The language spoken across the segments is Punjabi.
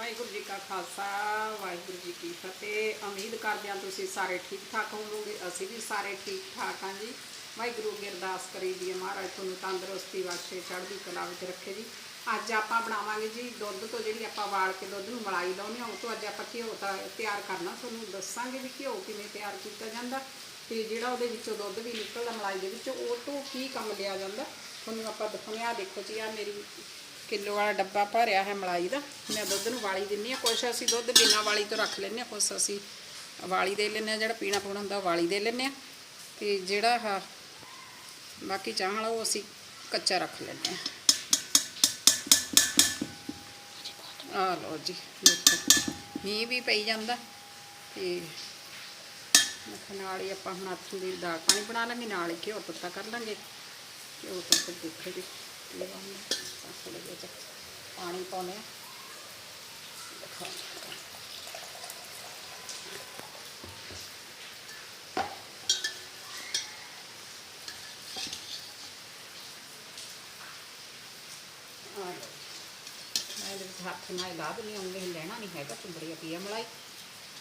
ਵਾਹਿਗੁਰੂ ਜੀ ਕਾ ਖਾਲਸਾ, ਵਾਹਿਗੁਰੂ ਜੀ ਕੀ ਫਤਿਹ। ਉਮੀਦ ਕਰਦੇ ਹਾਂ ਤੁਸੀਂ ਸਾਰੇ ਠੀਕ ਠਾਕ ਹੋਵੋਗੇ, ਅਸੀਂ ਵੀ ਸਾਰੇ ਠੀਕ ਠਾਕ ਹਾਂ ਜੀ। ਵਾਹਿਗੁਰੂ ਅੱਗੇ ਅਰਦਾਸ ਕਰੀ ਦੀ ਮਹਾਰਾਜ, ਤੁਹਾਨੂੰ ਤੰਦਰੁਸਤੀ ਬਖਸ਼ੇ, ਚੜ੍ਹਦੀ ਕਲਾ ਵਿੱਚ ਰੱਖੇ ਜੀ। ਅੱਜ ਆਪਾਂ ਬਣਾਵਾਂਗੇ ਜੀ ਦੁੱਧ ਤੋਂ ਜਿਹੜੀ ਆਪਾਂ ਵਾਲ ਕੇ ਦੁੱਧ ਨੂੰ ਮਲਾਈ ਲਾਉਂਦੇ ਹਾਂ, ਉਹ ਤੋਂ ਅੱਜ ਆਪਾਂ ਘਿਓ ਤਾਂ ਤਿਆਰ ਕਰਨਾ, ਤੁਹਾਨੂੰ ਦੱਸਾਂਗੇ ਵੀ ਘਿਓ ਕਿਵੇਂ ਤਿਆਰ ਕੀਤਾ ਜਾਂਦਾ ਤੇ ਜਿਹੜਾ ਉਹਦੇ ਵਿੱਚੋਂ ਦੁੱਧ ਵੀ ਨਿਕਲਦਾ ਮਲਾਈ ਦੇ ਵਿੱਚੋਂ, ਉਹ ਤੋਂ ਕੀ ਕੰਮ ਲਿਆ ਜਾਂਦਾ, ਤੁਹਾਨੂੰ ਆਪਾਂ ਦਿਖਾਉਂਦੇ ਆ ਦੇਖੋ ਜੀ ਆ ਮੇਰੀ ਕਿਲੋ ਵਾਲਾ ਡੱਬਾ ਭਰਿਆ ਹੈ ਮਲਾਈ ਦਾ। ਮੈਂ ਦੁੱਧ ਨੂੰ ਵਾਲੀ ਦਿੰਨੀ ਆ। ਕੁਛ ਅਸੀਂ ਦੁੱਧ ਬਿਨਾਂ ਵਾਲੀ ਤੋਂ ਰੱਖ ਲੈਂਦੇ ਆ, ਕੁਛ ਅਸੀਂ ਵਾਲੀ ਦੇ ਲੈਂਦੇ ਆ। ਜਿਹੜਾ ਪੀਣਾ ਪੂਣਾ ਹੁੰਦਾ ਉਹ ਵਾਲੀ ਦੇ ਲੈਂਦੇ ਆ। ਤੇ ਜਿਹੜਾ ਆਹ ਬਾਕੀ ਚਾਹ ਵਾਲਾ, ਉਹ ਅਸੀਂ ਕੱਚਾ ਰੱਖ ਲੈਂਦੇ ਆ। ਆ ਲਓ ਜੀ, ਦੇਖੋ। ਮੀਂਹ ਵੀ ਪਈ ਜਾਂਦਾ ਤੇ ਮੱਖ ਨਾਲ ਹੀ ਆਪਾਂ ਹੁਣ ਹੱਥ ਦੀ ਦਾਲ ਪਾਣੀ ਬਣਾ ਲਾਂਗੇ, ਨਾਲ ਹੀ ਘਿਓ ਤੱਤਾ ਕਰ ਲਾਂਗੇ। ਘਿਓ ਤੱਤਾ ਦੇਖੋ ਜੀ। ਇਹ ਵਾਲਾ ਥੋੜਾ ਜਿਹਾ ਪਾਣੀ ਪਾਉਨੇ ਆ ਹੱਥ ਨਾਲ ਹੀ ਲਾ ਦਿੰਦੀ ਲੈਣਾ ਨਹੀਂ ਹੈਗਾ ਚੁੰਬੜੀਆ ਪੀਆ ਮਲਾਈ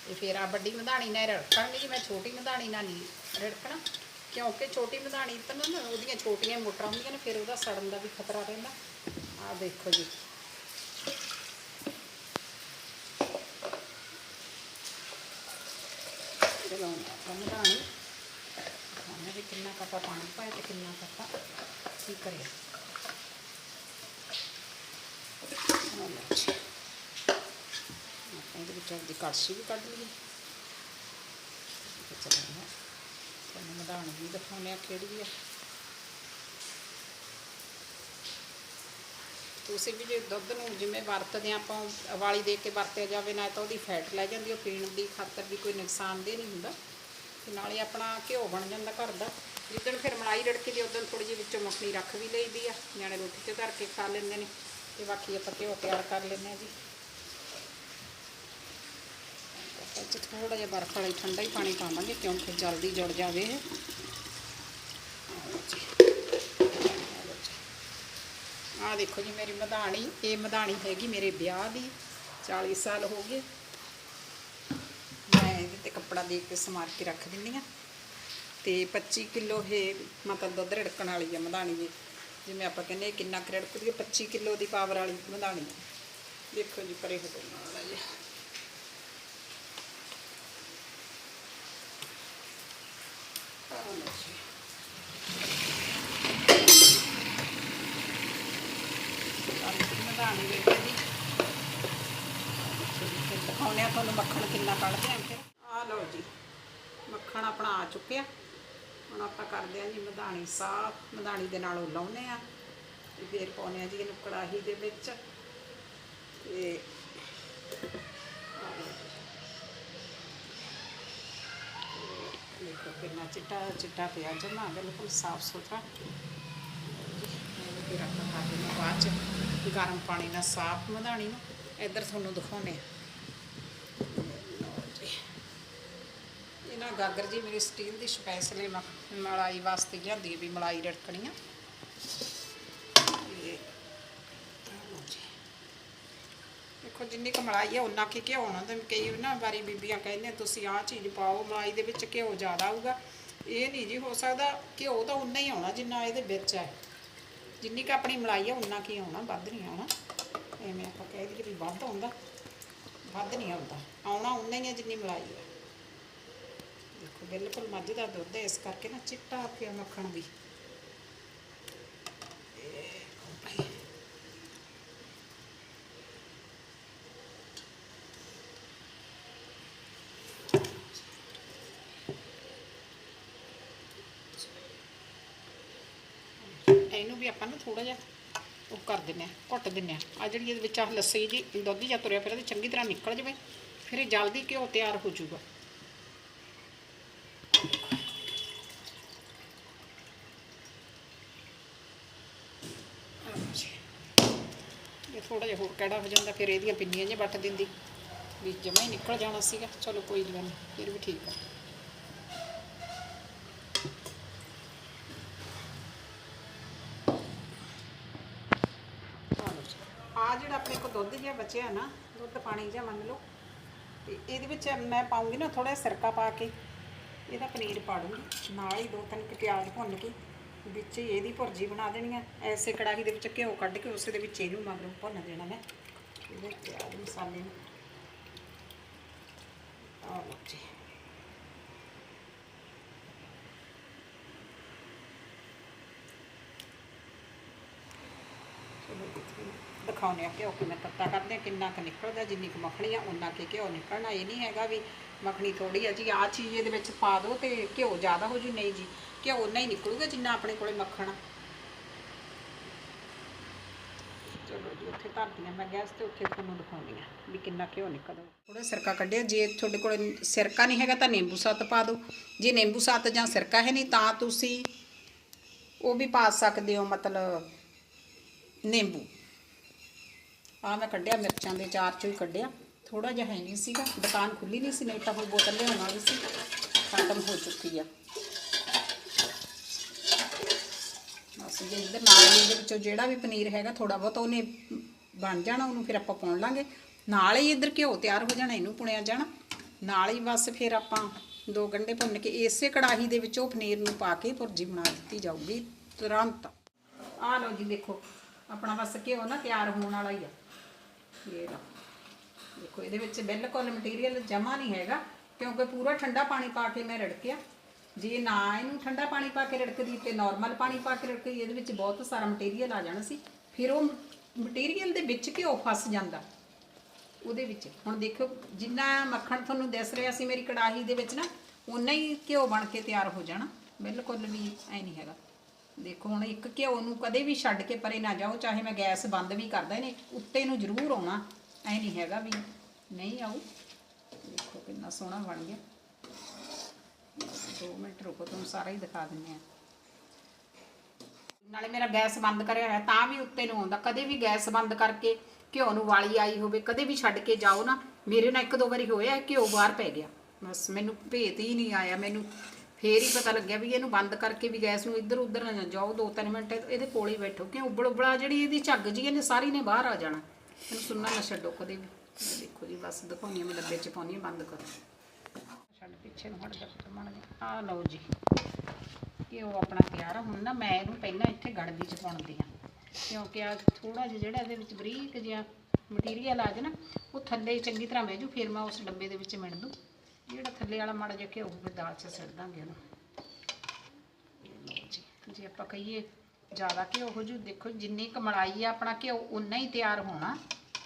ਤੇ ਫੇਰ ਆ ਵੱਡੀ ਮਧਾਣੀ ਨਾਲ ਰੜਕਾਂਗੇ ਜੀ ਮੈਂ ਛੋਟੀ ਮਧਾਣੀ ਨਾਲ ਨਹੀਂ ਰੜਕਣਾ ਕਿਉਂਕਿ ਛੋਟੀ ਮਧਾਣੀ ਤਾਂ ਨਾ, ਉਹਦੀਆਂ ਛੋਟੀਆਂ ਮੋਟਰਾਂ ਹੁੰਦੀਆਂ ਨੇ, ਫਿਰ ਉਹਦਾ ਸੜਨ ਦਾ ਵੀ ਖਤਰਾ ਰਹਿੰਦਾ। ਆਹ ਦੇਖੋ ਜੀ। ਚਲੋ ਮਧਾਣੀ ਖਾਣੇ ਵੀ ਕਿੰਨਾ ਕੱਪਾ ਪਾਣੀ ਪਾਇਆ ਤੇ ਕਿੰਨਾ ਕੱਪਾ ਕੀ ਕਰਿਆ। ਆ ਆਪਾਂ ਇਹਦੇ ਵਿੱਚ ਆਪਦੀ ਕੜਛੀ ਵੀ ਕੱਢ ਲਈਏ। ਚਲੋ ਤੁਹਾਨੂੰ ਮਧਾਣੀ ਵੀ ਦਿਖਾਉਂਦੇ ਆ ਕਿਹੜੀ ਆ। ਤੁਸੀਂ ਵੀ ਜੇ ਦੁੱਧ ਨੂੰ ਜਿਵੇਂ ਵਰਤਦੇ ਆ, ਆਪਾਂ ਉਬਾਲੀ ਦੇ ਕੇ ਵਰਤਿਆ ਜਾਵੇ, ਨਾ ਤਾਂ ਉਹਦੀ ਫੈਟ ਲੈ ਜਾਂਦੀ, ਉਹ ਪੀਣ ਦੀ ਖਾਤਰ ਵੀ ਕੋਈ ਨੁਕਸਾਨਦੇਹ ਨਹੀਂ ਹੁੰਦਾ। ਤੇ ਨਾਲੇ ਆਪਣਾ ਘਿਓ ਬਣ ਜਾਂਦਾ ਘਰ ਦਾ। ਜਿੱਦਣ ਫਿਰ ਮਲਾਈ ਰੜਕੀ ਦੀ ਉਦੋਂ ਥੋੜੀ ਜਿਹੀ ਵਿੱਚੋਂ ਮੱਖਣੀ ਰੱਖ ਵੀ ਲਈਦੀ ਆ। ਨਿਆਣੇ ਰੋਟੀ ਤੇ ਧਰ ਕੇ ਖਾ ਲੈਂਦੇ ਨੇ। ਤੇ ਬਾਕੀ ਆਪਾਂ ਘਿਓ ਤਿਆਰ ਕਰ ਲੈਂਦੇ ਆ ਜੀ। ਅੱਜ ਥੋੜਾ ਜਿਹਾ ਬਰਫ਼ ਵਾਲਾ ਠੰਡਾ ਹੀ ਪਾਣੀ ਪਾਵਾਂਗੇ ਕਿਉਂਕਿ ਜਲਦੀ ਜੁੜ ਜਾਵੇ ਇਹ। ਆਹ ਦੇਖੋ ਜੀ, ਮੇਰੀ ਮਧਾਣੀ, ਇਹ ਮਧਾਣੀ ਹੈਗੀ ਮੇਰੇ ਵਿਆਹ ਦੀ 40 ਸਾਲ ਹੋ ਗਏ। ਮੈਂ ਇਹਦੇ ਤੇ ਕੱਪੜਾ ਦੇ ਕੇ ਸਮਾਰ ਕੇ ਰੱਖ ਦਿੰਦੀ ਆ ਤੇ 25 ਕਿਲੋ ਇਹ ਮਤਲਬ ਦੁੱਧ ਰੜਕਣ ਵਾਲੀ ਆ ਮਧਾਣੀ ਦੀ ਜਿਵੇਂ ਆਪਾਂ ਕਹਿੰਦੇ ਕਿੰਨਾ ਕੁ ਰੜਕਦੀ ਹੈ 25 ਕਿਲੋ ਦੀ ਪਾਵਰ ਵਾਲੀ ਮਧਾਣੀ। ਦੇਖੋ ਜੀ, ਪਰੇ ਹੋ ਨਾਲ ਜੀ ਜੀ ਮਧਾਣੀ ਦਿਖਾਉਂਦੇ ਆ ਤੁਹਾਨੂੰ ਮੱਖਣ ਕਿੰਨਾ ਕੱਢਦੇ ਆ ਫਿਰ। ਆ ਲਓ ਜੀ, ਮੱਖਣ ਆਪਣਾ ਆ ਚੁੱਕਿਆ। ਹੁਣ ਆਪਾਂ ਕਰਦੇ ਆ ਜੀ ਮਧਾਣੀ ਸਾਫ਼, ਮਧਾਣੀ ਦੇ ਨਾਲ ਉਹ ਲਾਉਨੇ ਆ ਤੇ ਫਿਰ ਪਾਉਨੇ ਆ ਜੀ ਇਹਨੂੰ ਕੜਾਹੀ ਦੇ ਵਿੱਚ। ਤੇ ਦੇਖੋ ਕਿੰਨਾ ਚਿੱਟਾ ਚਿੱਟਾ ਪਿਆ ਜਮਾ, ਬਿਲਕੁਲ ਸਾਫ਼ ਸੁਥਰਾ। ਫਿਰ ਆਪਾਂ ਕਰ ਦਿੰਦੇ ਬਾਅਦ ਚ। ਗਰਮ ਪਾਣੀ ਨਾਲ ਸਾਫ਼ ਮਧਾਣੀ ਨੂੰ। ਇੱਧਰ ਤੁਹਾਨੂੰ ਦਿਖਾਉਨੇ ਆ ਇਹ ਨਾ ਗਾਗਰ ਜੀ, ਮੇਰੀ ਸਟੀਲ ਦੀ ਸਪੈਸ਼ਲੀ ਮਲਾਈ ਵਾਸਤੇ ਜਾਂਦੀ ਵੀ ਮਲਾਈ ਰੜਕਣੀ ਆ ਤੇ ਆਹ ਲਓ ਜੀ। ਦੇਖੋ ਜਿੰਨੀ ਕੁ ਮਲਾਈ ਹੈ ਉਨਾ ਕੀ ਘਿਓ ਹੋਣਾ ਤੇ ਕਈ ਨਾ ਵਾਰੀ ਬੀਬੀਆਂ ਕਹਿੰਦੀਆਂ, ਤੁਸੀਂ ਆਹ ਚੀਜ਼ ਪਾਓ, ਮਲਾਈ ਦੇ ਵਿੱਚ ਘਿਓ ਜ਼ਿਆਦਾ ਆਊਗਾ। ਇਹ ਨਹੀਂ ਜੀ, ਹੋ ਸਕਦਾ ਘਿਓ ਤਾਂ ਉਨਾ ਹੀ ਆਉਣਾ ਜਿੰਨਾ ਇਹਦੇ ਵਿੱਚ ਹੈ। ਜਿੰਨੀ ਕੁ ਆਪਣੀ ਮਲਾਈ ਹੈ ਉਨਾ ਕੀ ਆਉਣਾ, ਵੱਧ ਨਹੀਂ ਆਉਣਾ। ਐਵੇਂ ਆਪਾਂ ਕਹਿ ਦਈਏ ਵੀ ਵੱਧ ਆਉਂਦਾ, ਵੱਧ ਨਹੀਂ ਆਉਂਦਾ। ਆਉਣਾ ਉਨਾ ਹੀ ਹੈ ਜਿੰਨੀ ਮਲਾਈ ਹੈ। ਦੇਖੋ, ਬਿਲਕੁਲ ਮੱਝ ਦਾ ਦੁੱਧ ਹੈ, ਇਸ ਕਰਕੇ ਨਾ ਚਿੱਟਾ ਪਿਆ ਮੱਖਣ ਵੀ। ਇਹ ਭਾਈ ਇਹਨੂੰ ਵੀ ਆਪਾਂ ਨਾ ਥੋੜਾ ਜਿਹਾ ਉਹ ਕਰ ਦਿੰਨੇ ਆ ਘੁੱਟ ਦਿੰਨੇ ਆ ਆ ਜਿਹੜੀ ਇਹਦੇ ਵਿੱਚ ਆ ਲੱਸੀ ਜੀ, ਦੁੱਧ ਜਾਂ ਤੁਰਿਆ ਫਿਰ ਇਹਦੇ ਚੰਗੀ ਤਰ੍ਹਾਂ ਨਿਕਲ ਜਾਵੇ, ਫਿਰ ਇਹ ਜਲਦੀ ਘਿਓ ਤਿਆਰ ਹੋ ਜਾਊਗਾ। ਇਹ ਥੋੜਾ ਜਿਹਾ ਹੋਰ ਕੜਾ ਹੋ ਜਾਂਦਾ, ਫਿਰ ਇਹਦੀਆਂ ਪਿੰਨੀਆਂ ਜਿਹੀਆਂ ਵੱਟ ਦਿੰਦੀ, ਵੀ ਜਮਾ ਹੀ ਨਿਕਲ ਜਾਣਾ ਸੀਗਾ। ਚਲੋ ਕੋਈ ਗੱਲ ਨਹੀਂ, ਫਿਰ ਵੀ ਠੀਕ ਆ ਆ ਜਿਹੜਾ ਆਪਣੇ ਕੋਲ ਦੁੱਧ ਜਿਹਾ ਬਚਿਆ ਨਾ, ਦੁੱਧ ਪਾਣੀ ਜਿਹਾ ਮੰਨ ਲਓ, ਤੇ ਇਹਦੇ ਵਿੱਚ ਮੈਂ ਪਾਉਂਗੀ ਨਾ ਥੋੜਾ ਸਿਰਕਾ ਪਾ ਕੇ, ਇਹਦਾ ਪਨੀਰ ਪਾ ਦੂੰਗੀ ਨਾਲ ਹੀ ਦੋ ਤਿੰਨ ਕੁ ਪਿਆਜ਼ ਭੁੰਨ ਕੇ, ਵਿੱਚ ਹੀ ਇਹਦੀ ਭੁਰਜੀ ਬਣਾ ਦੇਣੀ ਆ, ਐਸੇ ਕੜਾਹੀ ਦੇ ਵਿੱਚ ਘਿਓ ਕੱਢ ਕੇ ਉਸੇ ਦੇ ਵਿੱਚ ਇਹਨੂੰ ਮਗਰੋਂ ਭੁੰਨ ਦੇਣਾ ਮੈਂ, ਇਹਦੇ ਪਿਆਜ਼ ਮਸਾਲੇ ਨੂੰ। ਆਹ ਲਓ ਜੀ। ਚਲੋ ਦਿਖਾਉਂਦੇ ਆ ਘਿਓ ਕਿਵੇਂ ਤੱਤਾ ਕਰਦੇ ਆ, ਕਿੰਨਾ ਕੁ ਨਿਕਲਦਾ, ਜਿੰਨੀ ਕੁ ਮੱਖਣੀ ਆ ਉਨਾ ਕੁ ਘਿਓ ਨਿਕਲਣਾ। ਇਹ ਨਹੀਂ ਹੈਗਾ ਵੀ ਮੱਖਣੀ ਥੋੜੀ ਆ ਜੀ ਆ ਚੀਜ਼ ਇਹਦੇ ਵਿੱਚ ਪਾ ਦਿਓ ਤੇ ਘਿਓ ਜ਼ਿਆਦਾ ਹੋ ਜੂ। ਨਹੀਂ ਜੀ, ਘਿਓ ਉਨਾ ਹੀ ਨਿਕਲੂਗਾ ਜਿੰਨਾ ਆਪਣੇ ਕੋਲੇ ਮੱਖਣ ਆ। ਚਲੋ ਜੀ, ਉੱਥੇ ਧਰਦੀਆਂ ਮੈਂ ਗੈਸ ਤੇ, ਉੱਥੇ ਤੁਹਾਨੂੰ ਦਿਖਾਉਂਦੀ ਆ ਵੀ ਕਿੰਨਾ ਘਿਓ ਨਿਕਲਦਾ। ਥੋੜਾ ਸਿਰਕਾ ਕੱਢਿਆ, ਜੇ ਤੁਹਾਡੇ ਕੋਲ ਸਿਰਕਾ ਨਹੀਂ ਹੈਗਾ ਤਾਂ ਨਿੰਬੂ ਸੱਤ ਪਾ ਦਿਓ ਜੇ ਨਿੰਬੂ ਸੱਤ ਜਾਂ ਸਿਰਕਾ ਹੈ ਨਹੀਂ ਤਾਂ ਤੁਸੀਂ ਉਹ ਵੀ ਪਾ ਸਕਦੇ ਹੋ, ਮਤਲਬ ਨਿੰਬੂ। ਆ ਮੈਂ ਕੱਢਿਆ ਮਿਰਚਾਂ ਦੇ ਚਾਰ ਚੋਂ ਹੀ ਕੱਢਿਆ। ਥੋੜਾ ਜਿਹਾ ਹੈ ਨਹੀਂ ਸੀਗਾ, ਦੁਕਾਨ ਖੁੱਲੀ ਨਹੀਂ ਸੀ, ਨਹੀਂ ਤਾਂ ਹੁਣ ਬੋਤਲ ਲਿਆਉਣਾ ਵੀ ਸੀ। ਖਤਮ ਹੋ ਚੁੱਕੀ ਆ। ਬਸ ਜੇ ਇੱਧਰ ਨਾਲ ਇਹਦੇ ਵਿੱਚੋਂ ਜਿਹੜਾ ਵੀ ਪਨੀਰ ਹੈਗਾ ਥੋੜਾ ਬਹੁਤ ਉਹਨੇ ਬਣ ਜਾਣਾ, ਉਹਨੂੰ ਫਿਰ ਆਪਾਂ ਪਾਉਣ ਲਾਂਗੇ। ਨਾਲ ਹੀ ਇੱਧਰ ਘਿਓ ਤਿਆਰ ਹੋ ਜਾਣਾ, ਇਹਨੂੰ ਪੁਣਿਆ ਜਾਣਾ। ਨਾਲ ਹੀ ਬਸ ਫਿਰ ਆਪਾਂ ਦੋ ਗੰਢੇ ਭੁੰਨ ਕੇ ਇਸੇ ਕੜਾਹੀ ਦੇ ਵਿੱਚ ਉਹ ਪਨੀਰ ਨੂੰ ਪਾ ਕੇ ਭੁਰਜੀ ਬਣਾ ਦਿੱਤੀ ਜਾਊਗੀ ਤੁਰੰਤ। ਆ ਲਓ ਜੀ ਦੇਖੋ, ਆਪਣਾ ਬਸ ਘਿਓ ਨਾ ਤਿਆਰ ਹੋਣ ਵਾਲਾ ਹੀ ਆ। ਇਹ ਦੇਖੋ, ਇਹਦੇ ਵਿੱਚ ਬਿਲਕੁਲ ਮਟੀਰੀਅਲ ਜਮਾ ਨਹੀਂ ਹੈਗਾ, ਕਿਉਂਕਿ ਪੂਰਾ ਠੰਡਾ ਪਾਣੀ ਪਾ ਕੇ ਮੈਂ ਰੜਕਿਆ। ਜੇ ਨਾ ਇਹਨੂੰ ਠੰਡਾ ਪਾਣੀ ਪਾ ਕੇ ਰੜਕਦੀ ਤੇ ਨਾਰਮਲ ਪਾਣੀ ਪਾ ਕੇ ਰੜਕਦੀ, ਇਹਦੇ ਵਿੱਚ ਬਹੁਤ ਸਾਰਾ ਮਟੀਰੀਅਲ ਆ ਜਾਣਾ ਸੀ। ਫਿਰ ਉਹ ਮਟੀਰੀਅਲ ਦੇ ਵਿੱਚ ਘਿਓ ਫਸ ਜਾਂਦਾ। ਉਹਦੇ ਵਿੱਚ। ਹੁਣ ਦੇਖੋ, ਜਿੰਨਾ ਮੱਖਣ ਤੁਹਾਨੂੰ ਦਿਸ ਰਿਹਾ ਸੀ ਮੇਰੀ ਕੜਾਹੀ ਦੇ ਵਿੱਚ ਨਾ ਉਨਾ ਹੀ ਘਿਓ ਬਣ ਕੇ ਤਿਆਰ ਹੋ ਜਾਣਾ। ਬਿਲਕੁਲ ਵੀ ਐ ਨਹੀਂ ਹੈਗਾ। ਦੇਖੋ ਹੁਣ ਇੱਕ ਘਿਓ ਨੂੰ ਕਦੇ ਵੀ ਛੱਡ ਕੇ ਪਰੇ ਨਾ ਜਾਓ, ਚਾਹੇ ਮੈਂ ਗੈਸ ਬੰਦ ਵੀ ਕਰਦਾ ਇਹਨੇ, ਉੱਤੇ ਨੂੰ ਜ਼ਰੂਰ ਆਉਣਾ। ਐ ਨਹੀਂ ਹੈਗਾ ਵੀ ਨਹੀਂ ਆਉ ਦੇਖੋ ਕਿੰਨਾ ਸੋਹਣਾ ਬਣ ਗਿਆ। 2 ਮਿੰਟ ਰੁਕੋ, ਤੁਹਾਨੂੰ ਸਾਰਾ ਹੀ ਦਿਖਾ ਦਿੰਦੇ ਆ ਨਾਲੇ ਮੇਰਾ ਗੈਸ ਬੰਦ ਕਰਿਆ ਹੋਇਆ, ਤਾਂ ਵੀ ਉੱਤੇ ਨੂੰ ਆਉਂਦਾ। ਕਦੇ ਵੀ ਗੈਸ ਬੰਦ ਕਰਕੇ ਘਿਓ ਨੂੰ ਵਾਲੀ ਆਈ ਹੋਵੇ, ਕਦੇ ਵੀ ਛੱਡ ਕੇ ਜਾਓ ਨਾ, ਮੇਰੇ ਨਾਲ ਇੱਕ ਦੋ ਵਾਰੀ ਹੋਇਆ, ਘਿਓ ਬਾਹਰ ਪੈ ਗਿਆ। ਬਸ ਮੈਨੂੰ ਭੇਤ ਹੀ ਨਹੀਂ ਆਇਆ, ਮੈਨੂੰ ਫੇਰ ਹੀ ਪਤਾ ਲੱਗਿਆ ਵੀ ਇਹਨੂੰ ਬੰਦ ਕਰਕੇ ਵੀ ਗੈਸ ਨੂੰ ਇੱਧਰ ਉੱਧਰ ਨਾ ਜਾਓ, ਦੋ ਤਿੰਨ ਮਿੰਟ ਇਹਦੇ ਕੋਲ ਹੀ ਬੈਠੋ। ਕਿ ਉਬਲ ਉਬਲਾ ਜਿਹੜੀ ਇਹਦੀ ਝੱਗ ਜੀ ਇਹਨੇ ਸਾਰੀ ਨੇ ਬਾਹਰ ਆ ਜਾਣਾ। ਇਹਨੂੰ ਸੁਣਨਾ ਨਾ ਛੱਡੋ ਕਦੇ ਵੀ। ਦੇਖੋ ਜੀ, ਬਸ ਦਿਖਾਉਣੀ ਆ ਮੈਂ, ਡੱਬੇ 'ਚ ਪਾਉਣੀ ਆ, ਬੰਦ ਕਰੋ। ਛੱਡ, ਪਿੱਛੇ ਨੂੰ ਹਟ ਜਾ ਮਣ ਜੀ। ਆ ਲਓ ਜੀ ਕਿ ਉਹ ਆਪਣਾ ਤਿਆਰ ਆ ਹੁਣ ਨਾ, ਮੈਂ ਇਹਨੂੰ ਪਹਿਲਾਂ ਇੱਥੇ ਗੜਦੀ 'ਚ ਪਾਉਂਦੀ ਆ ਕਿਉਂਕਿ ਆ ਥੋੜਾ ਜਿਹਾ ਜਿਹੜਾ ਇਹਦੇ ਵਿੱਚ ਬਰੀਕ ਜਿਹਾ ਮਟੀਰੀਅਲ ਆ ਜਾ ਨਾ, ਉਹ ਥੱਲੇ ਚੰਗੀ ਤਰ੍ਹਾਂ ਬਹਿ ਜੂ ਫਿਰ ਮੈਂ ਉਸ ਡੱਬੇ ਦੇ ਵਿੱਚ ਮਿਣ ਦੂੰ। ਜਿਹੜਾ ਥੱਲੇ ਵਾਲਾ ਮਾੜਾ ਜਿਹਾ ਘਿਓ ਫਿਰ ਦਾਲ 'ਚ ਸਿੱਟ ਦਾਂਗੇ ਉਹਨੂੰ। ਜੇ ਆਪਾਂ ਕਹੀਏ ਜ਼ਿਆਦਾ ਘਿਓ ਹੋ ਜੂ, ਦੇਖੋ ਜਿੰਨੀ ਕੁ ਆ, ਆਪਣਾ ਘਿਓ ਉਨਾ ਹੀ ਤਿਆਰ ਹੋਣਾ।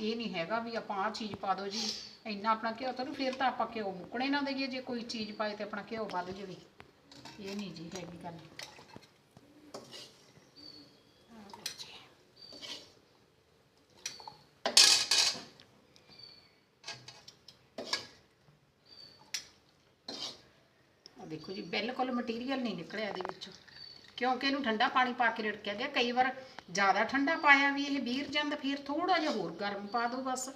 ਇਹ ਨਹੀਂ ਹੈਗਾ ਵੀ ਆਪਾਂ ਆਹ ਚੀਜ਼ ਪਾ ਦੋ ਜੀ, ਇੰਨਾ ਆਪਣਾ ਘਿਓ ਤਾਂ ਫਿਰ ਤਾਂ ਆਪਾਂ ਘਿਓ ਮੁੱਕਣੇ ਨਾ ਦੇਈਏ, ਜੇ ਕੋਈ ਚੀਜ਼ ਪਾਏ ਤੇ ਆਪਣਾ ਘਿਓ ਵੱਧ ਜਾਵੇ। ਇਹ ਨਹੀਂ ਜੀ, ਹੈਗੀ ਗੱਲ ਆਹ ਲਓ ਜੀ। ਆ ਦੇਖੋ ਜੀ, ਬਿਲਕੁਲ ਮਟੀਰੀਅਲ ਨਹੀਂ ਨਿਕਲਿਆ ਇਹਦੇ ਵਿੱਚੋਂ। ਕਿਉਂਕਿ ਇਹਨੂੰ ਠੰਡਾ ਪਾਣੀ ਪਾ ਕੇ ਰਿੜਕਿਆ ਗਿਆ। ਕਈ ਵਾਰ ਜ਼ਿਆਦਾ ਠੰਡਾ ਪਾਇਆ ਵੀ ਇਹ ਵੀਰ ਜਾਂਦਾ ਫਿਰ ਥੋੜਾ ਜਿਹਾ ਹੋਰ ਗਰਮ ਪਾ ਦਿਓ ਬਸ।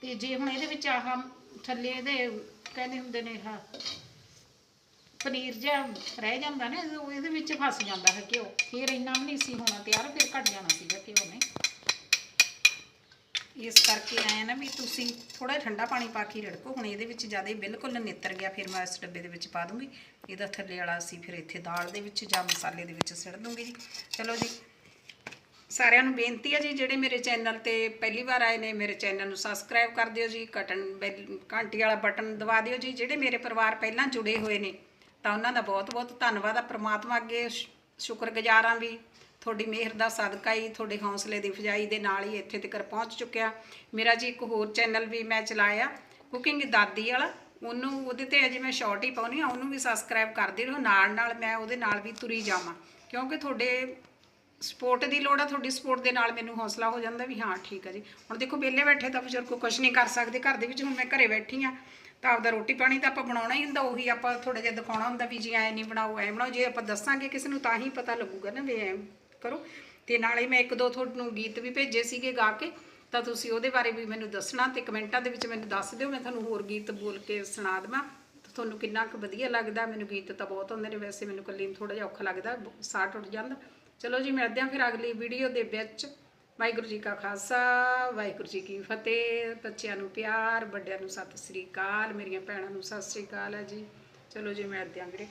ਤੇ ਜੇ ਹੁਣ ਇਹਦੇ ਵਿੱਚ ਆਹ ਥੱਲੇ ਇਹਦੇ ਕਹਿੰਦੇ ਹੁੰਦੇ ਨੇ ਆਹ ਪਨੀਰ ਜਿਹਾ ਰਹਿ ਜਾਂਦਾ ਨਾ, ਇਹਦੇ ਵਿੱਚ ਫਸ ਜਾਂਦਾ ਹੈ ਘਿਓ। ਫਿਰ ਇੰਨਾ ਵੀ ਨਹੀਂ ਸੀ ਹੋਣਾ ਤਿਆਰ, ਫਿਰ ਘਟ ਜਾਣਾ ਸੀਗਾ ਘਿਓ ਨੇ। ਇਸ ਕਰਕੇ ਆਇਆ ਨਾ ਵੀ ਤੁਸੀਂ ਥੋੜਾ ਠੰਡਾ ਪਾਣੀ ਪਾ ਕੇ ਰੜਕੋ। ਹੁਣ ਇਹਦੇ ਵਿੱਚ ਜ਼ਿਆਦਾ ਬਿਲਕੁਲ ਨਿੱਤਰ ਗਿਆ, ਫਿਰ ਮੈਂ ਇਸ ਡੱਬੇ ਦੇ ਵਿੱਚ ਪਾ ਦੂੰਗੀ। ਇਹਦਾ ਥੱਲੇ ਵਾਲਾ ਅਸੀਂ ਫਿਰ ਇੱਥੇ ਦਾਲ ਦੇ ਵਿੱਚ ਜਾਂ ਮਸਾਲੇ ਦੇ ਵਿੱਚ ਸਿੜ ਦੂੰਗੀ ਜੀ। ਚਲੋ ਜੀ, ਸਾਰਿਆਂ ਨੂੰ ਬੇਨਤੀ ਹੈ ਜੀ, ਜਿਹੜੇ ਮੇਰੇ ਚੈਨਲ ਤੇ ਪਹਿਲੀ ਵਾਰ ਆਏ ਨੇ, ਮੇਰੇ ਚੈਨਲ ਨੂੰ ਸਬਸਕ੍ਰਾਈਬ ਕਰ ਦਿਓ ਜੀ ਕਟਨ ਘੰਟੀ ਵਾਲਾ ਬਟਨ ਦਬਾ ਦਿਓ ਜੀ। ਜਿਹੜੇ ਮੇਰੇ ਪਰਿਵਾਰ ਪਹਿਲਾਂ ਜੁੜੇ ਹੋਏ ਨੇ, ਤਾਂ ਉਹਨਾਂ ਦਾ ਬਹੁਤ-ਬਹੁਤ ਧੰਨਵਾਦ ਆ। ਪ੍ਰਮਾਤਮਾ ਅੱਗੇ ਸ਼- ਸ਼ੁਕਰਗੁਜ਼ਾਰ ਹਾਂ ਵੀ ਤੁਹਾਡੀ ਮਿਹਰ ਦਾ ਸਦਕਾ ਹੀ ਤੁਹਾਡੇ ਹੌਸਲੇ ਦੀ ਫਜਾਈ ਦੇ ਨਾਲ ਹੀ ਇੱਥੇ ਤੱਕ ਪਹੁੰਚ ਚੁੱਕਿਆ। ਮੇਰਾ ਜੀ ਇੱਕ ਹੋਰ ਚੈਨਲ ਵੀ ਮੈਂ ਚਲਾਇਆ ਕੁਕਿੰਗ ਦਾਦੀ ਵਾਲਾ। ਉਹਨੂੰ, ਉਹਦੇ ਤੇ ਅਜੇ ਮੈਂ ਸ਼ਾਰਟ ਹੀ ਪਾਉਣੀ ਆ ਉਹਨੂੰ ਵੀ ਸਬਸਕ੍ਰਾਈਬ ਕਰਦੇ ਰਹੋ। ਨਾਲ ਨਾਲ ਮੈਂ ਉਹਦੇ ਨਾਲ ਵੀ ਤੁਰੀ ਜਾਵਾਂ। ਕਿਉਂਕਿ ਤੁਹਾਡੇ ਸਪੋਰਟ ਦੀ ਲੋੜ ਆ, ਤੁਹਾਡੀ ਸਪੋਰਟ ਦੇ ਨਾਲ ਮੈਨੂੰ ਹੌਸਲਾ ਹੋ ਜਾਂਦਾ ਵੀ ਹਾਂ, ਠੀਕ ਆ ਜੀ। ਹੁਣ ਦੇਖੋ, ਵਿਹਲੇ ਬੈਠੇ ਤਾਂ ਬਜ਼ੁਰਗ ਕੁਝ ਨਹੀਂ ਕਰ ਸਕਦੇ। ਘਰ ਦੇ ਵਿੱਚ ਹੁਣ ਮੈਂ ਘਰੇ ਬੈਠੀ ਆ ਤਾਂ ਆਪਦਾ ਰੋਟੀ ਪਾਣੀ ਤਾਂ ਆਪਾਂ ਬਣਾਉਣਾ ਹੀ ਹੁੰਦਾ, ਉਹੀ ਆਪਾਂ ਥੋੜਾ ਜਿਹਾ ਦਿਖਾਉਣਾ ਹੁੰਦਾ ਵੀ ਜੀ ਐ ਨਹੀਂ ਬਣਾਓ, ਐ ਬਣਾਓ। ਜੇ ਆਪਾਂ ਦੱਸਾਂਗੇ ਕਿਸੇ ਨੂੰ ਤਾਂ ਹੀ ਪਤਾ ਲੱਗੂਗਾ ਨਾ ਵੀ ਐ ਕਰੋ। ਤੇ ਨਾਲੇ ਮੈਂ ਇੱਕ ਦੋ ਤੁਹਾਨੂੰ ਗੀਤ ਵੀ ਭੇਜੇ ਸੀਗੇ ਗਾ ਕੇ, ਤਾਂ ਤੁਸੀਂ ਉਹਦੇ ਬਾਰੇ ਵੀ ਮੈਨੂੰ ਦੱਸਣਾ ਤੇ ਕਮੈਂਟਾਂ ਦੇ ਵਿੱਚ ਮੈਨੂੰ ਦੱਸ ਦਿਓ, ਮੈਂ ਤੁਹਾਨੂੰ ਹੋਰ ਗੀਤ ਬੋਲ ਕੇ ਸੁਣਾ ਦੇਵਾਂ। ਤੁਹਾਨੂੰ ਕਿੰਨਾ ਕੁ ਵਧੀਆ ਲੱਗਦਾ, ਮੈਨੂੰ ਗੀਤ ਤਾਂ ਬਹੁਤ ਆਉਂਦੇ ਨੇ, ਵੈਸੇ ਮੈਨੂੰ ਕੱਲੀ ਨੂੰ ਥੋੜਾ ਜਿਹਾ ਔਖਾ ਲੱਗਦਾ, ਸਾਹ ਟੁੱਟ ਜਾਂਦਾ। ਚਲੋ ਜੀ, ਮਿਲਦੇ ਹਾਂ ਫਿਰ ਅਗਲੀ ਵੀਡੀਓ ਦੇ ਵਿੱਚ। ਵਾਹਿਗੁਰੂ ਜੀ ਕਾ ਖਾਲਸਾ, ਵਾਹਿਗੁਰੂ ਜੀ ਕੀ ਫਤਿਹ। ਬੱਚਿਆਂ ਨੂੰ ਪਿਆਰ, ਵੱਡਿਆਂ ਨੂੰ ਸਤਿ ਸ੍ਰੀ ਅਕਾਲ, ਮੇਰੀਆਂ ਭੈਣਾਂ ਨੂੰ ਸਤਿ ਸ੍ਰੀ ਅਕਾਲ ਹੈ ਜੀ। ਚਲੋ ਜੀ ਮੈਂ ਦਿਆਂ ਵੀਰੇ।